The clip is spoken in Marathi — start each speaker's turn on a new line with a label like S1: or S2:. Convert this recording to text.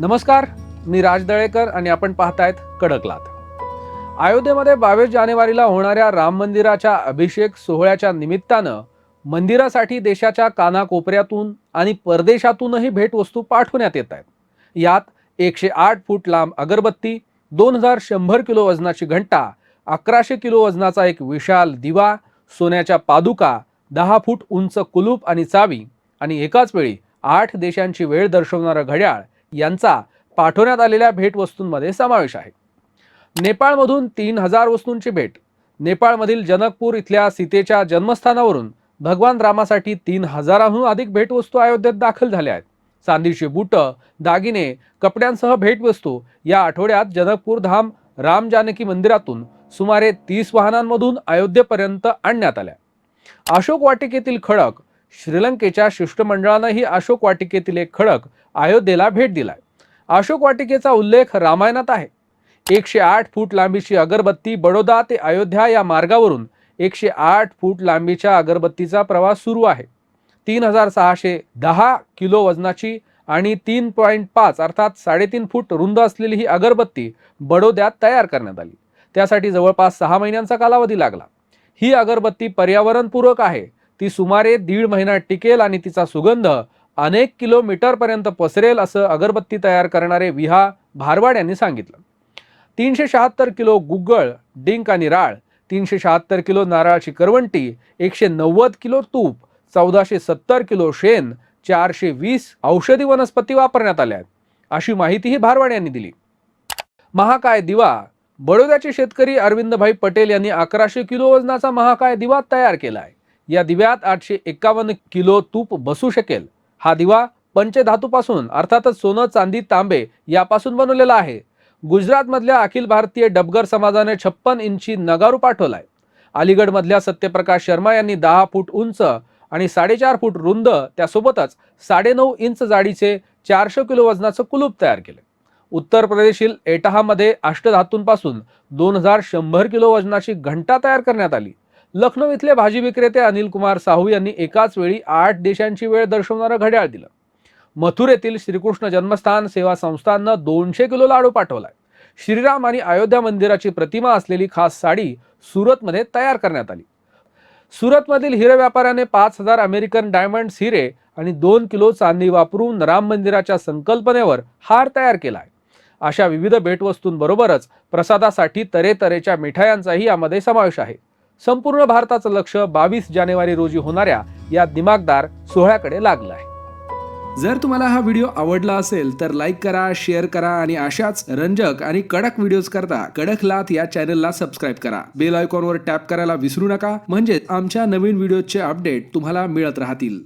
S1: नमस्कार मी राज दळेकर आणि आपण पाहतायत कडकलात अयोध्येमध्ये बावीस जानेवारीला होणाऱ्या राम मंदिराच्या अभिषेक सोहळ्याच्या निमित्तानं मंदिरासाठी देशाच्या कानाकोपऱ्यातून आणि परदेशातूनही भेटवस्तू पाठवण्यात येत आहेत. यात एकशे आठ फूट लांब अगरबत्ती दोन हजार शंभर किलो वजनाची घंटा अकराशे किलो वजनाचा एक विशाल दिवा सोन्याच्या पादुका दहा फूट उंच कुलूप आणि चावी आणि एकाच वेळी आठ देशांची वेळ दर्शवणारं घड्याळ यांचा पाठवण्यात आलेल्या भेटवस्तूंमध्ये समावेश आहे. नेपाळमधून तीन हजार वस्तूंची भेट नेपाळमधील जनकपूर इथल्या सीतेच्या जन्मस्थानावरून भगवान रामासाठी तीन हजाराहून अधिक भेटवस्तू अयोध्येत दाखल झाल्या आहेत. चांदीची बुटं दागिने कपड्यांसह भेटवस्तू या आठवड्यात जनकपूर धाम राम जानकी मंदिरातून सुमारे तीस वाहनांमधून अयोध्येपर्यंत आणण्यात आल्या. अशोक वाटिकेतील खडक श्रीलंकेच्या शिष्टमंडळानंही अशोक वाटिकेतील एक खडक अयोध्येला भेट दिलाय. अशोक वाटिकेचा उल्लेख रामायणात आहे. एकशे आठ फूट लांबीची अगरबत्ती बडोदा ते अयोध्या या मार्गावरून एकशे आठ फूट लांबीच्या अगरबत्तीचा प्रवास सुरू आहे. तीन हजार सहाशे दहा किलो वजनाची आणि तीन पॉईंट पाच अर्थात साडेतीन फूट रुंद असलेली ही अगरबत्ती बडोद्यात तयार करण्यात आली. त्यासाठी जवळपास सहा महिन्यांचा कालावधी लागला. ही अगरबत्ती पर्यावरणपूरक आहे. ती सुमारे दीड महिना टिकेल आणि तिचा सुगंध अनेक किलोमीटरपर्यंत पसरेल असं अगरबत्ती तयार करणारे विहा भारवाड यांनी सांगितलं. तीनशे शहात्तर किलो गुग्गळ डिंक आणि राळ तीनशे शहात्तर किलो नारळाची करवंटी एकशे नव्वद किलो तूप चौदाशे सत्तर किलो शेण चारशे वीस औषधी वनस्पती वापरण्यात आल्या आहेत. अशी माहितीही भारवाड यांनी दिली. महाकाय दिवा. बडोद्याचे शेतकरी अरविंदभाई पटेल यांनी अकराशे किलो वजनाचा महाकाय दिवा तयार केला आहे. या दिव्यात आठशे एकावन्न किलो तूप बसू शकेल. हा दिवा पंचधातूपासून अर्थातच सोनं चांदी तांबे यापासून बनवलेला आहे. गुजरातमधल्या अखिल भारतीय डबगर समाजाने छप्पन इंची नगारू पाठवलाय. अलीगडमधल्या सत्यप्रकाश शर्मा यांनी दहा फूट उंच आणि साडेचार फूट रुंद त्यासोबतच साडेनऊ इंच जाडीचे चारशे किलो वजनाचं कुलूप तयार केले. उत्तर प्रदेशील एटाहामध्ये अष्टधातूंपासून दोन हजार शंभर किलो वजनाची घंटा तयार करण्यात आली. लखनौ इथले भाजी विक्रेते अनिल कुमार साहू यांनी एकाच वेळी आठ देशांची वेळ दर्शवणारं घड्याळ दिलं. मथुरेतील श्रीकृष्ण जन्मस्थान सेवा संस्थाननं दोनशे किलो लाडू पाठवलाय. श्रीराम आणि अयोध्या मंदिराची प्रतिमा असलेली खास साडी सुरतमध्ये तयार करण्यात आली. सुरतमधील हिरे व्यापाऱ्याने पाच हजार अमेरिकन डायमंड्स हिरे आणि दोन किलो चांदी वापरून राम मंदिराच्या संकल्पनेवर हार तयार केला आहे अशा विविध भेटवस्तूंबरोबरच प्रसादासाठी तऱ्हेतऱ्हेच्या मिठायांचाही यामध्ये समावेश आहे. संपूर्ण भारताचं लक्ष बावीस जानेवारी रोजी होणाऱ्या या दिमागदार सोहळ्याकडे लागलं आहे.
S2: जर तुम्हाला हा व्हिडिओ आवडला असेल तर लाईक करा शेअर करा आणि अशाच रंजक आणि कडक व्हिडिओज करता कडक लाथ या चॅनलला सबस्क्राईब करा. बेल आयकॉनवर टॅप करायला विसरू नका. म्हणजे आमच्या नवीन व्हिडिओचे अपडेट तुम्हाला मिळत राहतील.